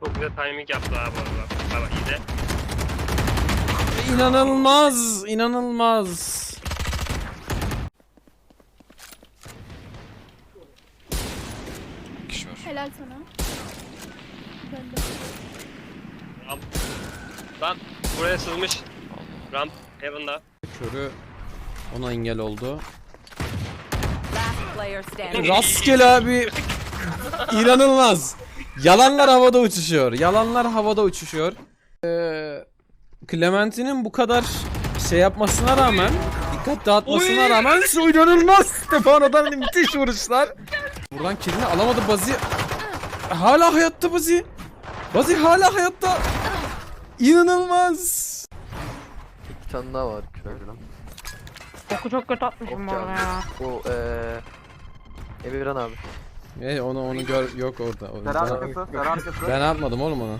Çok güzel timing yaptı abi bu arada. Bak bak izle. İnanılmaz, inanılmaz. Kişi var. Helal sana. Ben de. Ramp. Lan buraya sızmış. Ramp Heaven'da. Körü ona engel oldu. Rastgele abi. İnanılmaz. Yalanlar havada uçuşuyor. Yalanlar havada uçuşuyor. Ee, Clementine'in bu kadar şey yapmasına rağmen, dikkat dağıtmasına Oy! rağmen şu inanılmaz Stefano'dan müthiş vuruşlar. Buradan kilini alamadı Bazi. Hala hayatta Bazi. Bazi hala hayatta. İnanılmaz. Bir tane daha var şöyle. Oku çok kötü atmışım bu arada ya. O eee Emirhan abi. E onu onu gör yok orada. Ben, arkası, ser arkası. ben yapmadım oğlum onu.